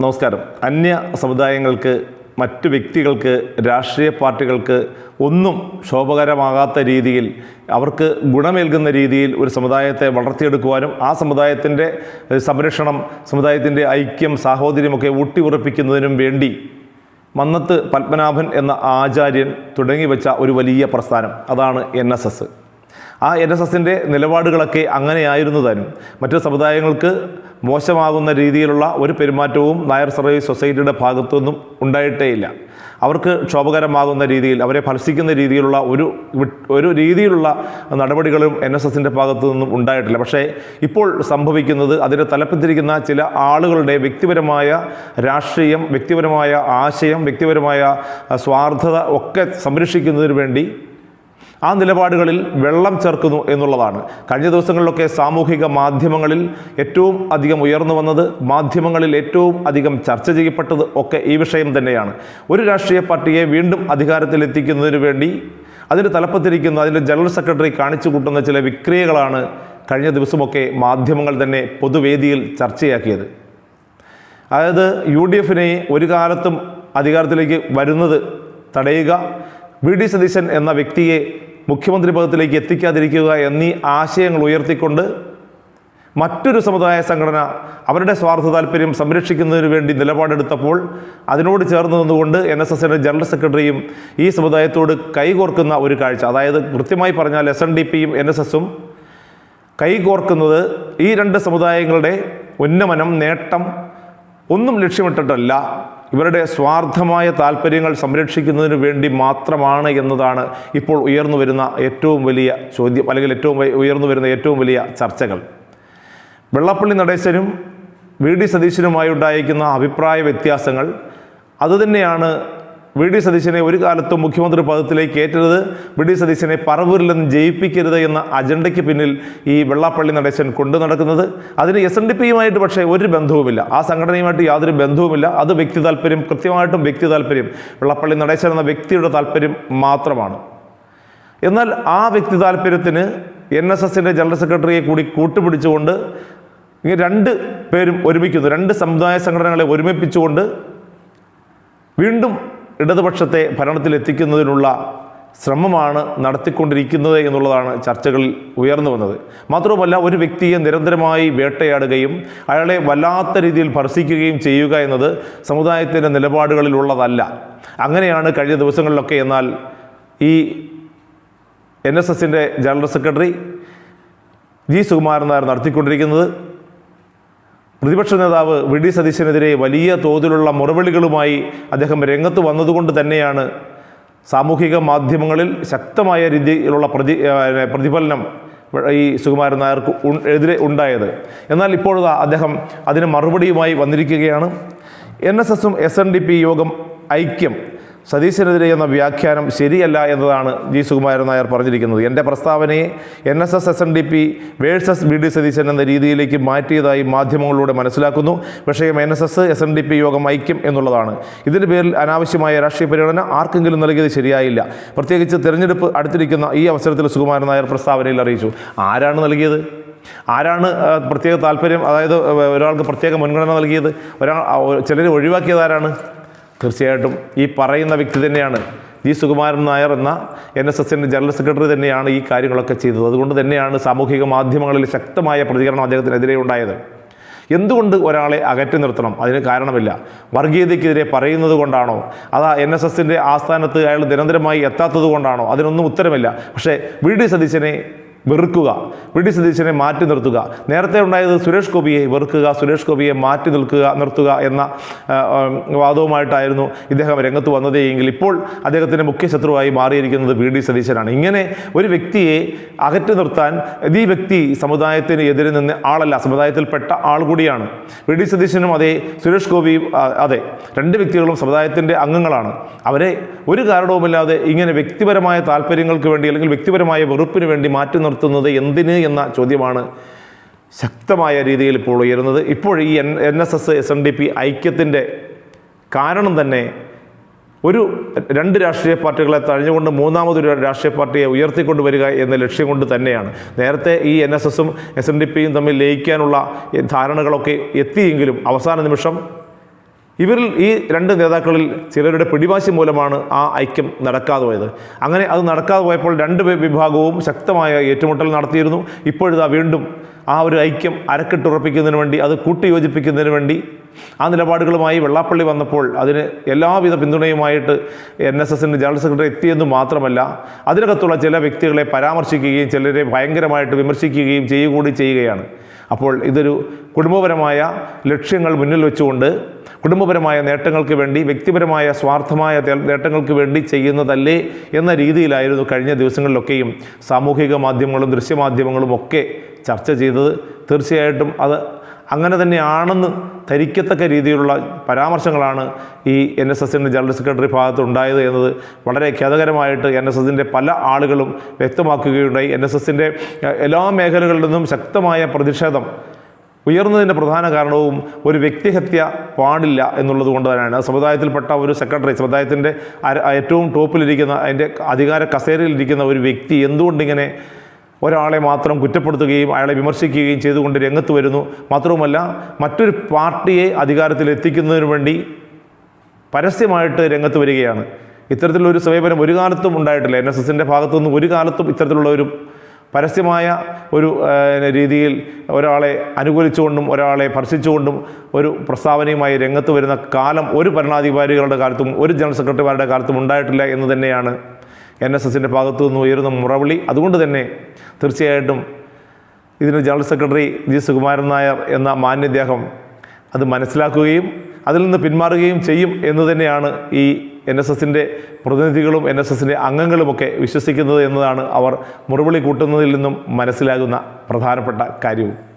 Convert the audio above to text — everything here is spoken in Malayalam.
നമസ്കാരം. അന്യ സമുദായങ്ങൾക്ക് മറ്റു വ്യക്തികൾക്ക് രാഷ്ട്രീയ പാർട്ടികൾക്ക് ഒന്നും ശോഭകരമാകാത്ത രീതിയിൽ അവർക്ക് ഗുണമേൽകുന്ന രീതിയിൽ ഒരു സമുദായത്തെ വളർത്തിയെടുക്കുവാനും ആ സമുദായത്തിന്റെ സംരക്ഷണം സമുദായത്തിന്റെ ഐക്യം സാഹോദര്യമൊക്കെ ഊട്ടിയുറപ്പിക്കുന്നതിനും വേണ്ടി മന്നത്ത് പത്മനാഭൻ എന്ന ആചാര്യൻ തുടങ്ങി വെച്ച ഒരു വലിയ പ്രസ്ഥാനം. അതാണ് എൻ എസ് എസ്. ആ എൻ എസ് എസിന്റെ നിലപാടുകളൊക്കെ അങ്ങനെയായിരുന്നു താനും മറ്റു സമുദായങ്ങൾക്ക് മോശമാകുന്ന രീതിയിലുള്ള ഒരു പെരുമാറ്റവും നായർ സർവീസ് സൊസൈറ്റിയുടെ ഭാഗത്തുനിന്നും ഉണ്ടായിട്ടേയില്ല. അവർക്ക് ക്ഷോഭകരമാകുന്ന രീതിയിൽ അവരെ ഫലസിക്കുന്ന രീതിയിലുള്ള ഒരു ഒരു രീതിയിലുള്ള നടപടികളും എൻ എസ് എസിന്റെ ഭാഗത്തു നിന്നും ഉണ്ടായിട്ടില്ല. പക്ഷേ ഇപ്പോൾ സംഭവിക്കുന്നത് അതിന് തലപ്പത്തിരിക്കുന്ന ചില ആളുകളുടെ വ്യക്തിപരമായ രാഷ്ട്രീയം വ്യക്തിപരമായ ആശയം വ്യക്തിപരമായ സ്വാർത്ഥത ഒക്കെ സംരക്ഷിക്കുന്നതിന് വേണ്ടി ആ നിലപാടുകളിൽ വെള്ളം ചേർക്കുന്നു എന്നുള്ളതാണ്. കഴിഞ്ഞ ദിവസങ്ങളിലൊക്കെ സാമൂഹിക മാധ്യമങ്ങളിൽ ഏറ്റവും അധികം ഉയർന്നു വന്നത് മാധ്യമങ്ങളിൽ ഏറ്റവും അധികം ചർച്ച ചെയ്യപ്പെട്ടത് ഒക്കെ ഈ വിഷയം തന്നെയാണ്. ഒരു രാഷ്ട്രീയ പാർട്ടിയെ വീണ്ടും അധികാരത്തിലെത്തിക്കുന്നതിന് വേണ്ടി അതിന് തലപ്പത്തിരിക്കുന്ന അതിന്റെ ജനറൽ സെക്രട്ടറി കാണിച്ചു കൂട്ടുന്ന ചില വിക്രിയകളാണ് കഴിഞ്ഞ ദിവസമൊക്കെ മാധ്യമങ്ങൾ തന്നെ പൊതുവേദിയിൽ ചർച്ചയാക്കിയത്. അതായത് യു ഡി എഫിനെ ഒരു കാലത്തും അധികാരത്തിലേക്ക് വരുന്നത് തടയുക വി ഡി സതീശൻ എന്ന വ്യക്തിയെ മുഖ്യമന്ത്രി പദത്തിലേക്ക് എത്തിക്കാതിരിക്കുക എന്നീ ആശയങ്ങൾ ഉയർത്തിക്കൊണ്ട് മറ്റൊരു സമുദായ സംഘടന അവരുടെ സ്വാർത്ഥ താല്പര്യം സംരക്ഷിക്കുന്നതിന് വേണ്ടി നിലപാടെടുത്തപ്പോൾ അതിനോട് ചേർന്ന് നിന്നുകൊണ്ട് എൻ എസ് എസിന്റെ ജനറൽ സെക്രട്ടറിയും ഈ സമുദായത്തോട് കൈകോർക്കുന്ന ഒരു കാഴ്ച. അതായത് കൃത്യമായി പറഞ്ഞാൽ എസ് എൻ ഡി പിയും എൻ എസ് എസും കൈകോർക്കുന്നത് ഈ രണ്ട് സമുദായങ്ങളുടെ ഉന്നമനം നേട്ടം ഒന്നും ലക്ഷ്യമിട്ടിട്ടല്ല. ഇവരുടെ സ്വാർത്ഥമായ താല്പര്യങ്ങൾ സംരക്ഷിക്കുന്നതിന് വേണ്ടി മാത്രമാണ് എന്നതാണ് ഇപ്പോൾ ഉയർന്നു വരുന്ന ഏറ്റവും വലിയ ചോദ്യം അല്ലെങ്കിൽ ഏറ്റവും ഉയർന്നു വരുന്ന ഏറ്റവും വലിയ ചർച്ചകൾ. വെള്ളപ്പള്ളി നടേശനും വി. ഡി. സതീശനുമായി ഉണ്ടായിരിക്കുന്ന അഭിപ്രായ വ്യത്യാസങ്ങൾ അതുതന്നെയാണ് വി ഡി സതീശനെ ഒരു കാലത്തും മുഖ്യമന്ത്രി പദത്തിലേക്ക് ഏറ്റരുത്. വി ഡി സതീശനെ പറവൂരിൽ നിന്ന് ജയിപ്പിക്കരുത് എന്ന അജണ്ടയ്ക്ക് പിന്നിൽ ഈ വെള്ളാപ്പള്ളി നടേശൻ കൊണ്ടു നടക്കുന്നത്. അതിന് എസ് എൻ ഡി പിയുമായിട്ട് പക്ഷേ ഒരു ബന്ധവുമില്ല. ആ സംഘടനയുമായിട്ട് യാതൊരു ബന്ധവുമില്ല. അത് വ്യക്തി താല്പര്യം കൃത്യമായിട്ടും വ്യക്തി താല്പര്യം. വെള്ളാപ്പള്ളി നടേശൻ എന്ന വ്യക്തിയുടെ താല്പര്യം മാത്രമാണ്. എന്നാൽ ആ വ്യക്തി താല്പര്യത്തിന് എൻ എസ് എസിന്റെ ജനറൽ സെക്രട്ടറിയെ കൂടി കൂട്ടുപിടിച്ചുകൊണ്ട് ഇങ്ങനെ രണ്ട് പേരും ഒരുമിക്കുന്നു. രണ്ട് സമുദായ സംഘടനകളെ ഒരുമിപ്പിച്ചുകൊണ്ട് വീണ്ടും ഇടതുപക്ഷത്തെ ഭരണത്തിലെത്തിക്കുന്നതിനുള്ള ശ്രമമാണ് നടത്തിക്കൊണ്ടിരിക്കുന്നത് എന്നുള്ളതാണ് ചർച്ചകളിൽ ഉയർന്നു വന്നത്. മാത്രവുമല്ല ഒരു വ്യക്തിയെ നിരന്തരമായി വേട്ടയാടുകയും അയാളെ വല്ലാത്ത രീതിയിൽ ഭർഷിക്കുകയും ചെയ്യുക എന്നത് സമുദായത്തിന്റെ നിലപാടുകളിലുള്ളതല്ല. അങ്ങനെയാണ് കഴിഞ്ഞ ദിവസങ്ങളിലൊക്കെ എന്നാൽ ഈ എൻ എസ് എസിന്റെ general secretary G Sukumaran Nair നടത്തിക്കൊണ്ടിരിക്കുന്നത്. പ്രതിപക്ഷ നേതാവ് വി ഡി സതീശനെതിരെ വലിയ തോതിലുള്ള മുറവിളികളുമായി അദ്ദേഹം രംഗത്ത് വന്നതുകൊണ്ട് തന്നെയാണ് സാമൂഹിക മാധ്യമങ്ങളിൽ ശക്തമായ രീതിയിലുള്ള പ്രതി പ്രതിഫലനം ഈ സുകുമാരൻ നായർക്ക് എതിരെ ഉണ്ടായത്. എന്നാൽ ഇപ്പോഴതാ അദ്ദേഹം അതിന് മറുപടിയുമായി വന്നിരിക്കുകയാണ്. എൻ എസ് എസും എസ് എൻ ഡി പി യോഗം ഐക്യം. സതീശനെതിരെ എന്ന വ്യാഖ്യാനം ശരിയല്ല എന്നതാണ് ജി സുകുമാരൻ നായർ പറഞ്ഞിരിക്കുന്നത്. എന്റെ പ്രസ്താവനയെ N S S S N D P versus V D Satheesan എന്ന രീതിയിലേക്ക് മാറ്റിയതായി മാധ്യമങ്ങളിലൂടെ മനസ്സിലാക്കുന്നു. വിഷയം N S S S N D P യോഗം ഐക്യം എന്നുള്ളതാണ്. ഇതിന്റെ പേരിൽ അനാവശ്യമായ രാഷ്ട്രീയ പരിഗണന ആർക്കെങ്കിലും നൽകിയത് ശരിയായില്ല. പ്രത്യേകിച്ച് തിരഞ്ഞെടുപ്പ് അടുത്തിരിക്കുന്ന ഈ അവസരത്തിൽ സുകുമാരൻ നായർ പ്രസ്താവനയിൽ അറിയിച്ചു. ആരാണ് നൽകിയത്? ആരാണ് പ്രത്യേക താല്പര്യം അതായത് ഒരാൾക്ക് പ്രത്യേക മുൻഗണന നൽകിയത്? ഒരാൾ ചിലർ ഒഴിവാക്കിയത് ആരാണ്? തീർച്ചയായിട്ടും ഈ പറയുന്ന വ്യക്തി തന്നെയാണ്. ജി സുകുമാരൻ നായർ എന്ന എൻ എസ് എസിന്റെ ജനറൽ സെക്രട്ടറി തന്നെയാണ് ഈ കാര്യങ്ങളൊക്കെ ചെയ്തത്. അതുകൊണ്ട് തന്നെയാണ് സാമൂഹിക മാധ്യമങ്ങളിൽ ശക്തമായ പ്രതികരണം അദ്ദേഹത്തിനെതിരെ ഉണ്ടായത്. എന്തുകൊണ്ട് ഒരാളെ അകറ്റി നിർത്തണം? അതിന് കാരണമില്ല. വർഗീയതയ്ക്കെതിരെ പറയുന്നത് കൊണ്ടാണോ? അതാ എൻ എസ് എസിന്റെ ആസ്ഥാനത്ത് അയാൾ നിരന്തരമായി എത്താത്തത് കൊണ്ടാണോ? അതിനൊന്നും ഉത്തരമില്ല. പക്ഷേ വി. ഡി. സതീശനെ വെറുക്കുക. വി ഡി സതീശനെ മാറ്റി നിർത്തുക. നേരത്തെ ഉണ്ടായത് സുരേഷ് ഗോപിയെ വെറുക്കുക സുരേഷ് ഗോപിയെ മാറ്റി നിൽക്കുക നിർത്തുക എന്ന വാദവുമായിട്ടായിരുന്നു ഇദ്ദേഹം രംഗത്ത് വന്നതേയെങ്കിൽ ഇപ്പോൾ അദ്ദേഹത്തിന്റെ മുഖ്യ ശത്രുവായി മാറിയിരിക്കുന്നത് വി. ഡി. സതീശനാണ്. ഇങ്ങനെ ഒരു വ്യക്തിയെ അകറ്റി നിർത്താൻ ഈ വ്യക്തി സമുദായത്തിന് എതിരെ നിന്ന് ആളല്ല സമുദായത്തിൽപ്പെട്ട ആൾ കൂടിയാണ്. വി. ഡി. സതീശനും അതേ സുരേഷ് ഗോപിയും അതെ രണ്ട് വ്യക്തികളും സമുദായത്തിന്റെ അംഗങ്ങളാണ്. അവരെ ഒരു കാരണവുമില്ലാതെ ഇങ്ങനെ വ്യക്തിപരമായ താല്പര്യങ്ങൾക്ക് വേണ്ടി അല്ലെങ്കിൽ വ്യക്തിപരമായ വെറുപ്പിന് വേണ്ടി മാറ്റി നിർത്തുന്നത് എന്തിന് എന്ന ചോദ്യമാണ് ശക്തമായ രീതിയിൽ ഇപ്പോൾ ഉയരുന്നത്. ഇപ്പോൾ ഈ N N S S S N D P ഐക്യത്തിന്റെ കാരണം തന്നെ ഒരു രണ്ട് രാഷ്ട്രീയ പാർട്ടികളെ തഴഞ്ഞുകൊണ്ട് മൂന്നാമതൊരു രാഷ്ട്രീയ പാർട്ടിയെ ഉയർത്തിക്കൊണ്ടുവരിക എന്ന ലക്ഷ്യം കൊണ്ട് തന്നെയാണ്. നേരത്തെ ഈ എൻ എസ് എസും എസ് എൻ ഡി പിയും തമ്മിൽ ലയിക്കാനുള്ള ധാരണകളൊക്കെ എത്തിയെങ്കിലും അവസാന നിമിഷം ഇവരിൽ ഈ രണ്ട് നേതാക്കളിൽ ചിലരുടെ പിടിവാശി മൂലമാണ് ആ ഐക്യം നടക്കാതെ പോയത്. അങ്ങനെ അത് നടക്കാതെ പോയപ്പോൾ രണ്ട് വിഭാഗവും ശക്തമായ ഏറ്റുമുട്ടൽ നടത്തിയിരുന്നു. ഇപ്പോഴിതാ വീണ്ടും ആ ഒരു ഐക്യം അരക്കെട്ടുറപ്പിക്കുന്നതിന് വേണ്ടി അത് കൂട്ടിയോജിപ്പിക്കുന്നതിന് വേണ്ടി ആ നിലപാടുകളുമായി വെള്ളാപ്പള്ളി വന്നപ്പോൾ അതിന് എല്ലാവിധ പിന്തുണയുമായിട്ട് എൻ എസ് എസിന്റെ ജനറൽ സെക്രട്ടറി എത്തിയെന്ന് മാത്രമല്ല അതിനകത്തുള്ള ചില വ്യക്തികളെ പരാമർശിക്കുകയും ചിലരെ ഭയങ്കരമായിട്ട് വിമർശിക്കുകയും ചെയ്യുകൂടി ചെയ്യുകയാണ്. അപ്പോൾ ഇതൊരു കുടുംബപരമായ ലക്ഷ്യങ്ങൾ മുന്നിൽ വെച്ചുകൊണ്ട് കുടുംബപരമായ നേട്ടങ്ങൾക്ക് വേണ്ടി വ്യക്തിപരമായ സ്വാർത്ഥമായ നേട്ടങ്ങൾക്ക് വേണ്ടി ചെയ്യുന്നതല്ലേ എന്ന രീതിയിലായിരുന്നു കഴിഞ്ഞ ദിവസങ്ങളിലൊക്കെയും സാമൂഹിക മാധ്യമങ്ങളും ദൃശ്യമാധ്യമങ്ങളും ഒക്കെ ചർച്ച ചെയ്തത്. തീർച്ചയായിട്ടും അത് അങ്ങനെ തന്നെയാണെന്ന് ധരിക്കത്തക്ക രീതിയിലുള്ള പരാമർശങ്ങളാണ് ഈ എൻ എസ് എസിന്റെ ജനറൽ സെക്രട്ടറി ഭാഗത്ത് ഉണ്ടായത് എന്നത് വളരെ ഖേദകരമായിട്ട് എൻ എസ് എസിന്റെ പല ആളുകളും വ്യക്തമാക്കുകയുണ്ടായി. എൻ എസ് എസിന്റെ എല്ലാ മേഖലകളിൽ നിന്നും ശക്തമായ പ്രതിഷേധം ഉയർന്നതിന്റെ പ്രധാന കാരണവും ഒരു വ്യക്തിഹത്യ പാടില്ല എന്നുള്ളത് കൊണ്ട് തന്നെയാണ്. സമുദായത്തിൽപ്പെട്ട ഒരു സെക്രട്ടറി സമുദായത്തിന്റെ ഏറ്റവും ടോപ്പിലിരിക്കുന്ന അതിന്റെ അധികാര കസേരയിലിരിക്കുന്ന ഒരു വ്യക്തി എന്തുകൊണ്ടിങ്ങനെ ഒരാളെ മാത്രം കുറ്റപ്പെടുത്തുകയും അയാളെ വിമർശിക്കുകയും ചെയ്തുകൊണ്ട് രംഗത്ത് വരുന്നു. മാത്രവുമല്ല മറ്റൊരു പാർട്ടിയെ അധികാരത്തിൽ എത്തിക്കുന്നതിന് വേണ്ടി പരസ്യമായിട്ട് രംഗത്ത് വരികയാണ്. ഇത്തരത്തിലൊരു സമീപനം ഒരു കാലത്തും ഉണ്ടായിട്ടില്ല. എൻ എസ് എസിന്റെ ഭാഗത്തുനിന്ന് ഒരു കാലത്തും ഇത്തരത്തിലുള്ള ഒരു പരസ്യമായ ഒരു രീതിയിൽ ഒരാളെ അനുകൂലിച്ചുകൊണ്ടും ഒരാളെ ഭർഷിച്ചുകൊണ്ടും ഒരു പ്രസ്താവനയുമായി രംഗത്ത് വരുന്ന കാലം ഒരു ഭരണാധികാരികളുടെ കാലത്തും ഒരു ജനറൽ സെക്രട്ടറിമാരുടെ കാലത്തും ഉണ്ടായിട്ടില്ല എന്ന് തന്നെയാണ് എൻ എസ് എസിന്റെ ഭാഗത്തു നിന്ന് ഉയരുന്ന മുറവിളി. അതുകൊണ്ട് തന്നെ തീർച്ചയായിട്ടും ഇതിന് general secretary G Sukumaran Nair എന്ന മാന്യദേഹം അത് മനസ്സിലാക്കുകയും അതിൽ നിന്ന് പിന്മാറുകയും ചെയ്യും എന്ന് തന്നെയാണ് ഈ എൻ എസ് എസിന്റെ പ്രതിനിധികളും എൻ എസ് എസിന്റെ അംഗങ്ങളുമൊക്കെ വിശ്വസിക്കുന്നത് എന്നതാണ് അവർ മുറിവിളി കൂട്ടുന്നതിൽ നിന്നും മനസ്സിലാകുന്ന പ്രധാനപ്പെട്ട കാര്യവും.